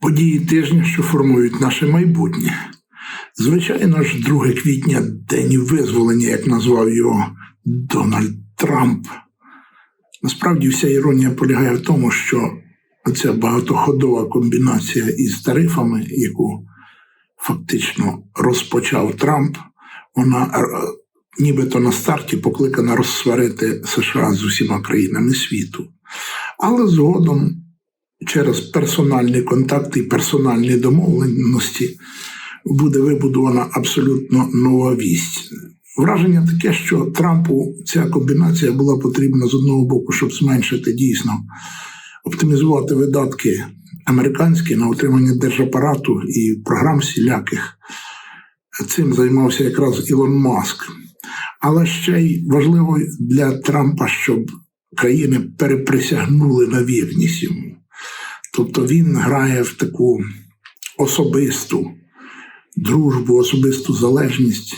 Події тижня, що формують наше майбутнє. Звичайно ж, 2 квітня день визволення, як назвав його Дональд Трамп. Насправді вся іронія полягає в тому, що ця багатоходова комбінація із тарифами, яку фактично розпочав Трамп, вона е, нібито на старті покликана розсварити США з усіма країнами світу. Але згодом через персональні контакти і персональні домовленості буде вибудована абсолютно нова вість. Враження таке, що Трампу ця комбінація була потрібна з одного боку, щоб зменшити дійсно оптимізувати видатки американські на утримання держапарату і програм всіляких. Цим займався якраз Ілон Маск. Але ще й важливо для Трампа, щоб країни переприсягнули на вірність йому. Тобто він грає в таку особисту дружбу, особисту залежність.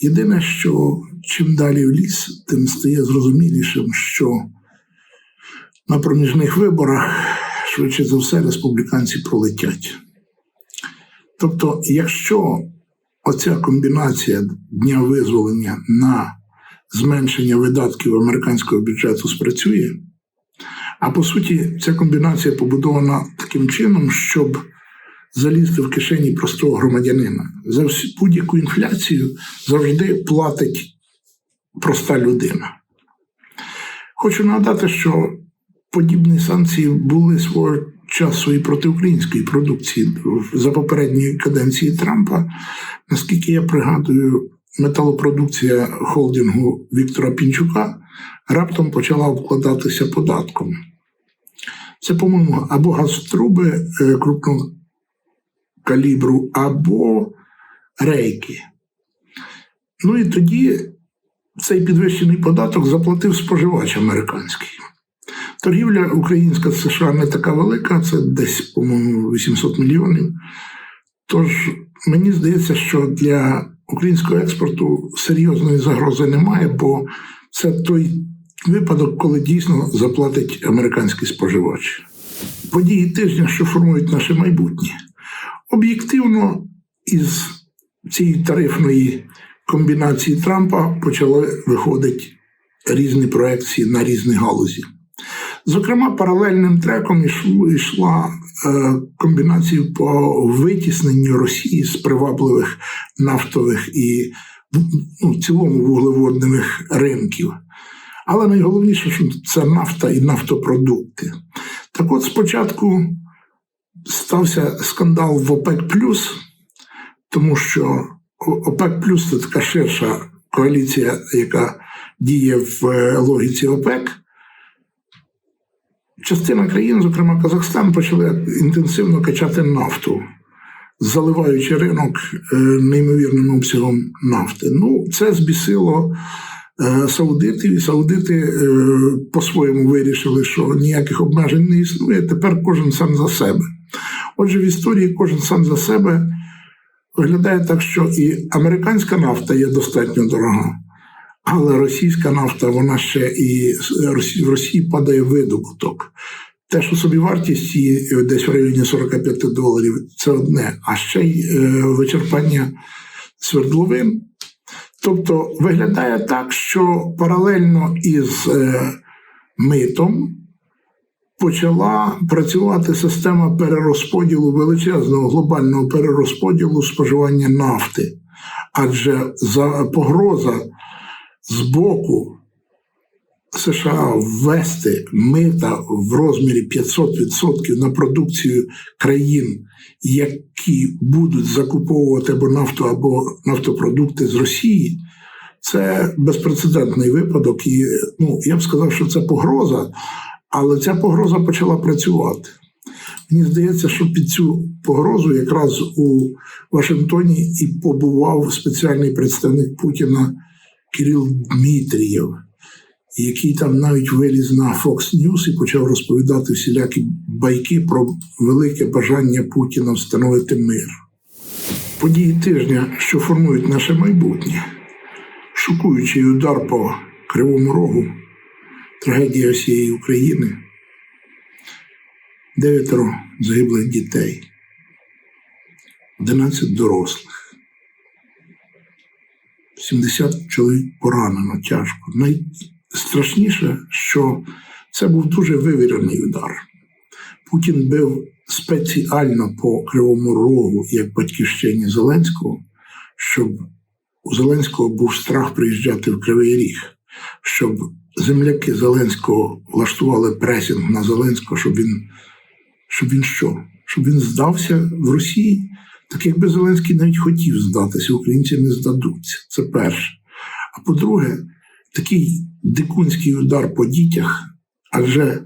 Єдине, що чим далі в ліс, тим стає зрозумілішим, що на проміжних виборах швидше за все республіканці пролетять. Тобто, якщо оця комбінація дня визволення на зменшення видатків американського бюджету спрацює, а по суті, ця комбінація побудована таким чином, щоб залізти в кишені простого громадянина. За будь-яку інфляцію завжди платить проста людина. Хочу нагадати, що подібні санкції були свого часу і проти української продукції за попередньої каденції Трампа. Наскільки я пригадую, металопродукція холдингу Віктора Пінчука раптом почала обкладатися податком. Це, по-моєму, або газтруби е, крупного калібру, або рейки. Ну і тоді цей підвищений податок заплатив споживач американський. Торгівля українська з США не така велика, це десь, по-моєму, 800 мільйонів. Тож мені здається, що для українського експорту серйозної загрози немає, бо це той випадок, коли дійсно заплатить американський споживач. Події тижня, що формують наше майбутнє. Об'єктивно, із цієї тарифної комбінації Трампа почали виходити різні проекції на різні галузі. Зокрема, паралельним треком йшла е, комбінація по витісненню Росії з привабливих нафтових і ну, в цілому вуглеводних ринків. Але найголовніше, що це нафта і нафтопродукти. Так от спочатку стався скандал в ОПЕК тому що ОПЕК це така ширша коаліція, яка діє в е, логіці ОПЕК. Частина країн, зокрема Казахстан, почали інтенсивно качати нафту, заливаючи ринок е, неймовірним обсягом нафти. Ну, це збісило е, саудитів, і саудити е, по-своєму вирішили, що ніяких обмежень не існує. Тепер кожен сам за себе. Отже, в історії кожен сам за себе виглядає так, що і американська нафта є достатньо дорога, але російська нафта, вона ще і в Росії падає видобуток. Те, що собі вартість її е, десь в районі 45 доларів, це одне, а ще й е, вичерпання свердловин. Тобто виглядає так, що паралельно із е, митом почала працювати система перерозподілу величезного глобального перерозподілу споживання нафти. Адже за погроза з боку США ввести мита в розмірі 500% на продукцію країн, які будуть закуповувати або нафту, або нафтопродукти з Росії, це безпрецедентний випадок. І ну, я б сказав, що це погроза, але ця погроза почала працювати. Мені здається, що під цю погрозу якраз у Вашингтоні і побував спеціальний представник Путіна Кирил Дмитрієв, який там навіть виліз на Fox News і почав розповідати всілякі байки про велике бажання Путіна встановити мир. Події тижня, що формують наше майбутнє, шокуючий удар по Кривому Рогу, трагедія всієї України, дев'ятеро загиблих дітей, 11 дорослих, 70 чоловік поранено тяжко. Найстрашніше, що це був дуже вивірений удар. Путін бив спеціально по Кривому Рогу як батьківщині Зеленського, щоб у Зеленського був страх приїжджати в Кривий Ріг, щоб земляки Зеленського влаштували пресінг на Зеленського, щоб він, щоб він що? Щоб він здався в Росії. Так якби Зеленський навіть хотів здатися, українці не здадуться. Це перше. А по-друге, такий дикунський удар по дітях, адже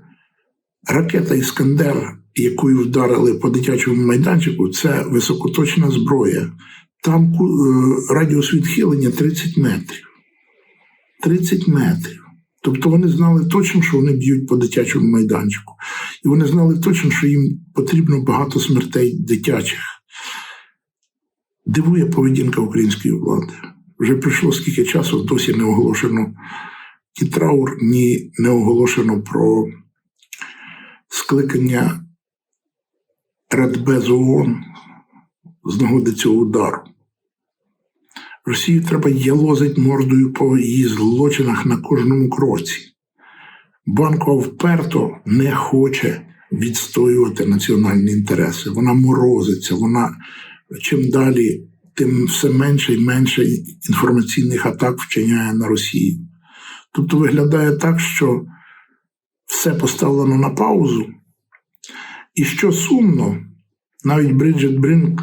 ракета Іскандер, якою вдарили по дитячому майданчику, це високоточна зброя. Там е, радіус відхилення 30 метрів. 30 метрів. Тобто вони знали точно, що вони б'ють по дитячому майданчику. І вони знали точно, що їм потрібно багато смертей дитячих. Дивує поведінка української влади. Вже пройшло скільки часу, досі не оголошено ні траур, ні не оголошено про скликання Радбезу ООН з нагоди цього удару. Росію треба ялозить мордою по її злочинах на кожному кроці. Банкова вперто не хоче відстоювати національні інтереси. Вона морозиться, вона чим далі, тим все менше і менше інформаційних атак вчиняє на Росію. Тобто виглядає так, що все поставлено на паузу, і що сумно, навіть Бриджит Бринк,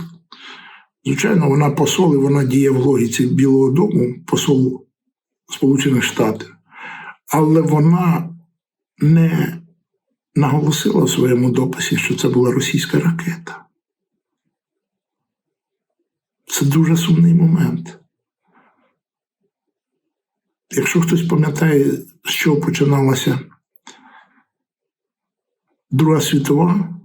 звичайно, вона посол і вона діє в логіці Білого Дому, посол Сполучених Штатів, але вона не наголосила в своєму дописі, що це була російська ракета. Це дуже сумний момент. Якщо хтось пам'ятає, з чого починалася Друга світова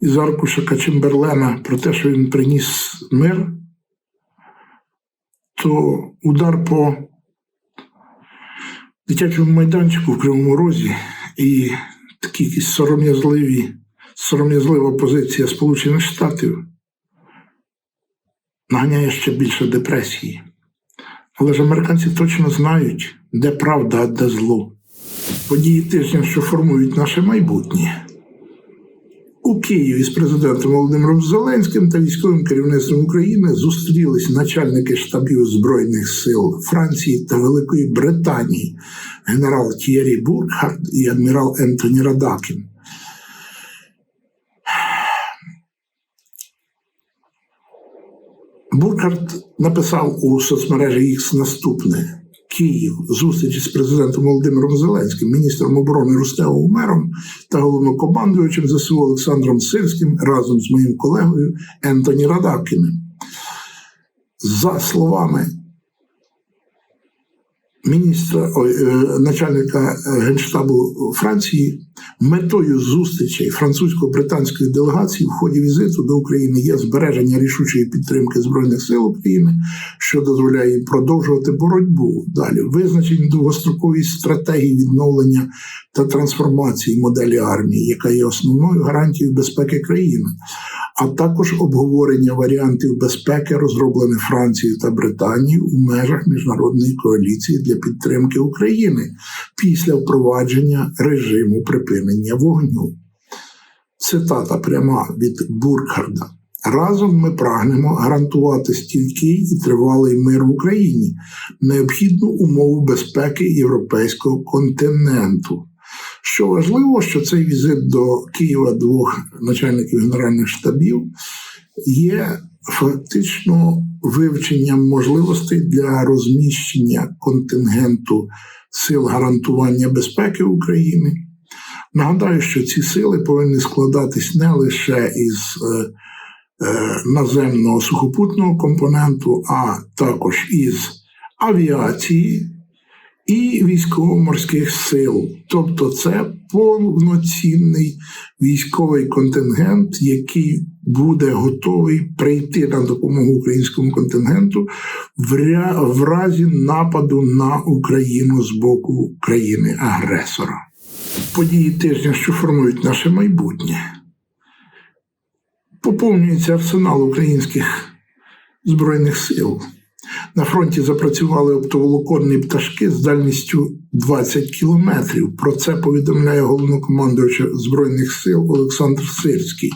із аркуша Качемберлена про те, що він приніс мир, то удар по дитячому майданчику в Кривому Розі і такі сором'язливі, сором'язлива позиція Сполучених Штатів наганяє ще більше депресії. Але ж американці точно знають, де правда, а де зло. Події тижня, що формують наше майбутнє. У Києві з президентом Володимиром Зеленським та військовим керівництвом України зустрілись начальники штабів Збройних сил Франції та Великої Британії, генерал Т'єрі Буркхард і адмірал Ентоні Радакін. Буркhardt написав у соцмережі X наступне: Київ, зустрічі з президентом Володимиром Зеленським, міністром оборони Рустемом Умером та головнокомандуючим ЗСУ Олександром Сирським разом з моїм колегою Ентоні Радакіним. За словами міністра е, начальника генштабу Франції, метою зустрічей французько-британської делегації в ході візиту до України є збереження рішучої підтримки збройних сил України, що дозволяє їм продовжувати боротьбу далі, визначення довгострокової стратегії відновлення та трансформації моделі армії, яка є основною гарантією безпеки країни а також обговорення варіантів безпеки, розроблених Францією та Британією у межах міжнародної коаліції для підтримки України після впровадження режиму припинення вогню. Цитата пряма від Буркхарда. Разом ми прагнемо гарантувати стійкий і тривалий мир в Україні, необхідну умову безпеки європейського континенту. Що важливо, що цей візит до Києва двох начальників генеральних штабів є фактично вивченням можливостей для розміщення контингенту сил гарантування безпеки України. Нагадаю, що ці сили повинні складатись не лише із е, е, наземного сухопутного компоненту, а також із авіації і військово-морських сил. Тобто, це повноцінний військовий контингент, який буде готовий прийти на допомогу українському контингенту в, разі нападу на Україну з боку країни-агресора. Події тижня, що формують наше майбутнє. Поповнюється арсенал українських збройних сил. На фронті запрацювали оптоволоконні пташки з дальністю 20 кілометрів. Про це повідомляє головнокомандуючий Збройних сил Олександр Сирський.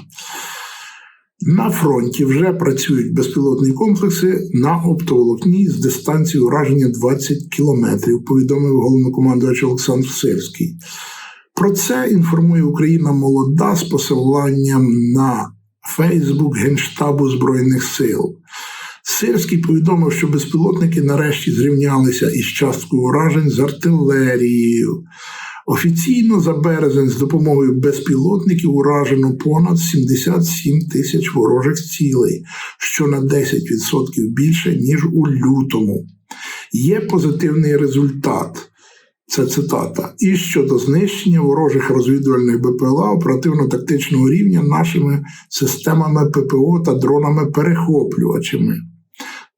На фронті вже працюють безпілотні комплекси на оптоволокні з дистанцією ураження 20 кілометрів, повідомив головнокомандуючий Олександр Сирський. Про це інформує Україна молода з посиланням на Фейсбук Генштабу Збройних сил. Сирський повідомив, що безпілотники нарешті зрівнялися із часткою уражень з артилерією. Офіційно за березень з допомогою безпілотників уражено понад 77 тисяч ворожих цілей, що на 10% більше, ніж у лютому. Є позитивний результат. Це цитата. І щодо знищення ворожих розвідувальних БПЛА оперативно-тактичного рівня нашими системами ППО та дронами-перехоплювачами.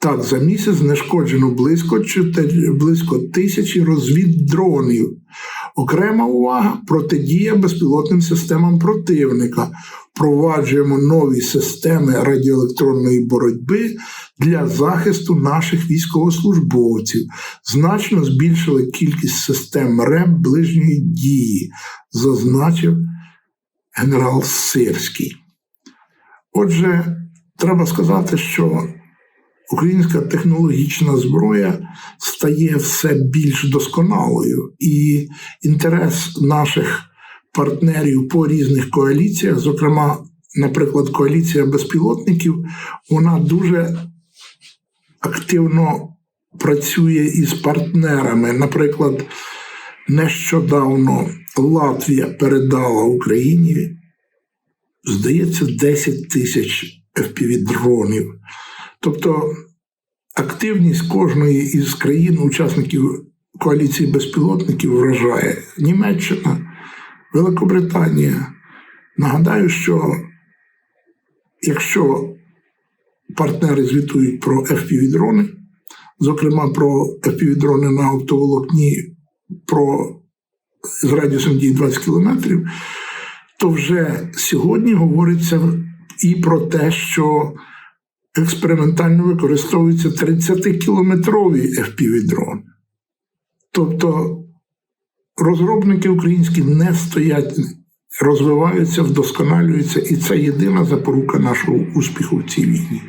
Так, за місяць знешкоджено близько, близько тисячі розвіддронів. Окрема увага протидія безпілотним системам противника. Впроваджуємо нові системи радіоелектронної боротьби для захисту наших військовослужбовців. Значно збільшили кількість систем РЕБ ближньої дії, зазначив генерал Сирський. Отже, треба сказати, що українська технологічна зброя стає все більш досконалою, і інтерес наших партнерів по різних коаліціях, зокрема, наприклад, коаліція безпілотників, вона дуже активно працює із партнерами. Наприклад, нещодавно Латвія передала Україні, здається, 10 тисяч FPV-дронів. Тобто активність кожної із країн-учасників коаліції безпілотників вражає Німеччина, Великобританія. Нагадаю, що якщо партнери звітують про FPV-дрони, зокрема про FPV-дрони на оптоволокні про, з радіусом дії 20 кілометрів, то вже сьогодні говориться і про те, що експериментально використовуються 30-кілометрові FPV-дрони. Тобто розробники українські не стоять, розвиваються, вдосконалюються, і це єдина запорука нашого успіху в цій війні.